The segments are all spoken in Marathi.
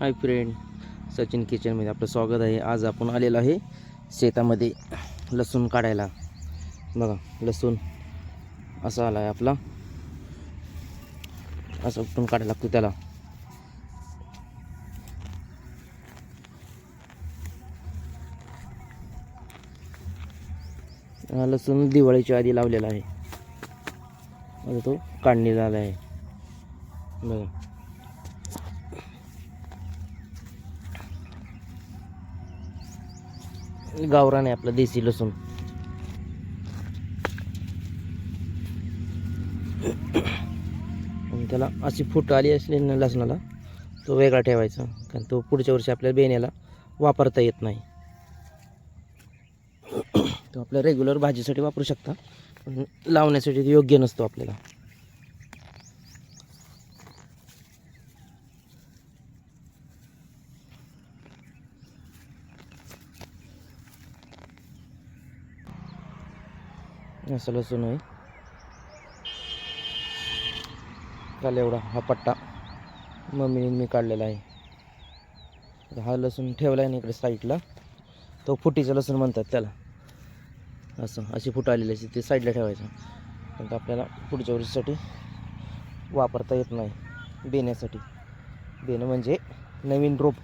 हाय फ्रेंड सचिन किचनमध्ये आपलं स्वागत आहे. आज आपण आलेलो आहे शेतामध्ये लसूण काढायला. बघा लसूण असा आला आहे आपला. असं उपटून काढायला लागतो त्याला. हा लसूण दिवाळीच्या आधी लावलेला आहे. आता तो काढणी झाला आहे बघा. गावरान आहे आपलं देसी लसूण. त्याला अशी फुट आली असली लसणाला तो वेगळा ठेवायचा. कारण तो पुढच्या वर्षी आपल्या बेण्याला वापरता येत नाही. तो आपल्या रेग्युलर भाजीसाठी वापरू शकता पण लावण्यासाठी योग्य नसतो आपल्याला. असं लसूण आहे काल एवढा हा पट्टा मम्मीने मी काढलेला आहे. हा लसूण ठेवला आहे ना इकडे साईडला. तो फुटीचं लसूण म्हणतात त्याला. असं अशी फुट आलेली असते ते साईडला ठेवायचं. पण आपल्याला पुढच्या वर्षीसाठी वापरता येत नाही बेण्यासाठी. बेणं म्हणजे नवीन रोप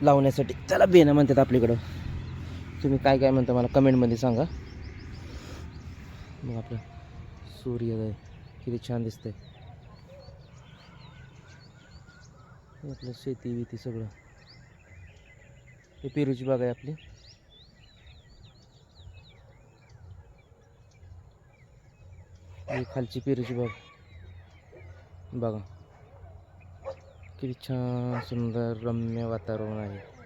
लावण्यासाठी. त्याला बेणं म्हणतात आपल्याकडं. तुम्ही काय काय म्हणता मला कमेंटमध्ये सांगा. मग आपलं. सूर्योदय किती छान दिसतंय. आपलं शेती बिती सगळं. हे पेरूची बाग आहे आपली. ही खालची पेरूची बाग. बघा. किती छान सुंदर रम्य वातावरण आहे.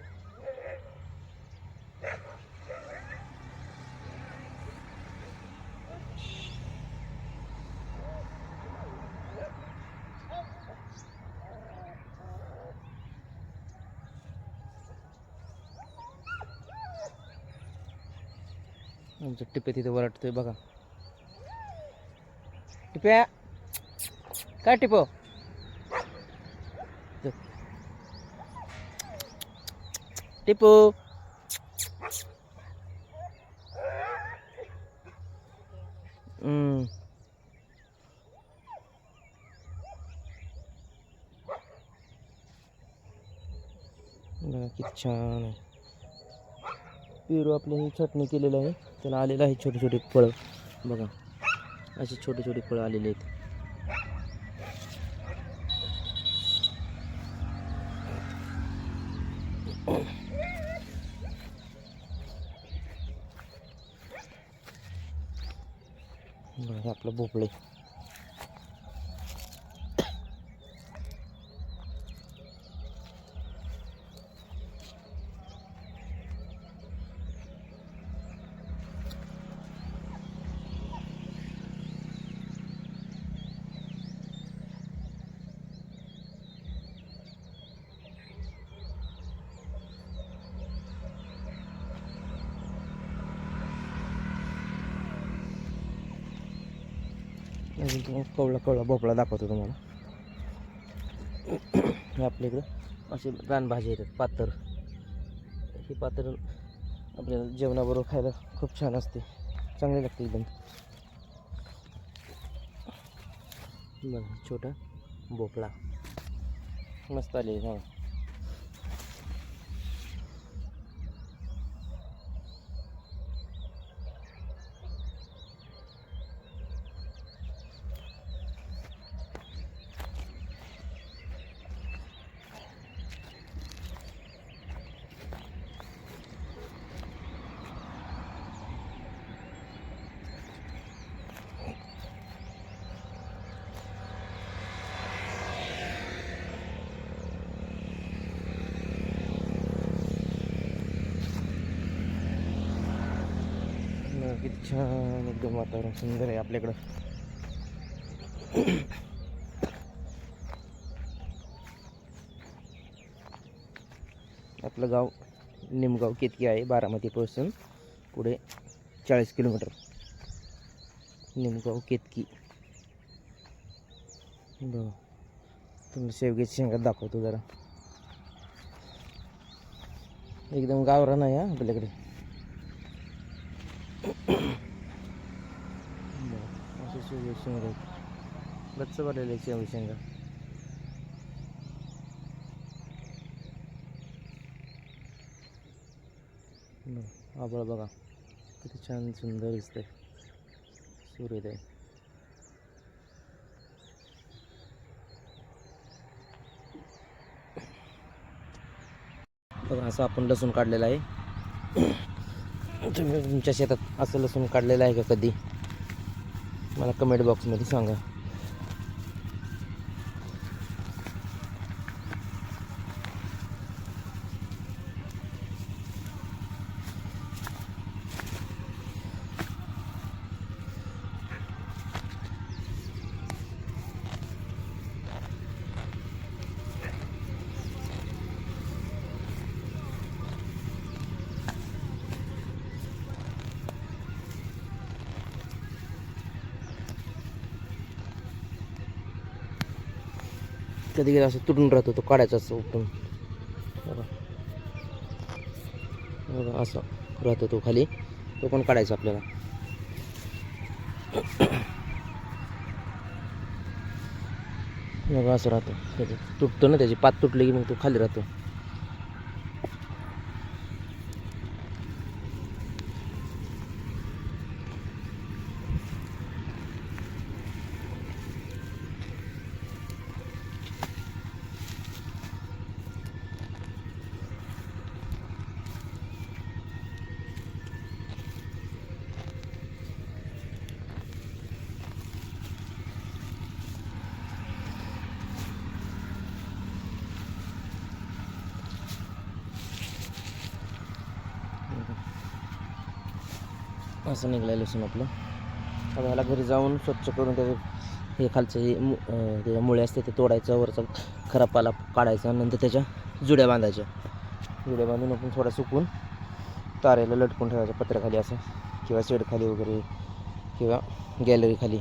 आमचं टिपे तिथे वरटतोय बघा. टिप्या. काय टिप? टिपू. किती छान आहे. पेरू आपली ही आहे. त्याला आलेलं आहे छोटे छोटे फळं. बघा अशी छोटे छोटे आहेत. बघा आपलं भोपळे. अजून तुम्हाला कवळा कवळा भोपळा दाखवतो तुम्हाला. हे आपल्या इकडं असे रानभाजी येतात पातर ही पातर आपल्याला जेवणाबरोबर खायला खूप छान असते. चांगली लागते एकदम. बघा छोटा भोपळा. मस्त आले हा बघा किती छान एकदम वातावरण सुंदर आहे आपल्याकडं. आपलं गाव निमगाव केतकी आहे? बारामतीपासून पुढे चाळीस किलोमीटर. निमगाव केतकी? बघा. तुम्हाला शेवग्याची शेंगा दाखवतो जरा. एकदम गावरान आहे आपल्याकडे. शेंगा आहेत गच्च भरलेले आहेत शेवगे शेंगा बरं, बघा किती छान सुंदर दिसतंय सूर्योदय बघा असं आपण लसूण काढलेलं आहे. तुम्ही तुमच्या शेतात असं लसूण काढलेलं आहे का कधी? मला कमेंट बॉक्समध्ये सांगा. कधी कधी असं तुटून राहतो तो काढायचा असं उठून बघा. बघा असं राहतो तो खाली. तो पण काढायचा आपल्याला. बघा असं राहतो. त्याची तुटतो ना त्याची पात तुटली की मग तो खाली राहतो. असं निघालं लसूण आपलं. आता ह्याला घरी जाऊन स्वच्छ करून त्याचं हे खालचं हे मु- त्याच्या मुळे असते ते तोडायचं वरचा खराब पाला काढायचा नंतर त्याच्या जुड्या बांधायच्या. जुड्या बांधून आपण थोडा सुकून तारेला लटकून ठेवायच्या पत्र्याखाली असं किंवा शेडखाली वगैरे किंवा गॅलरीखाली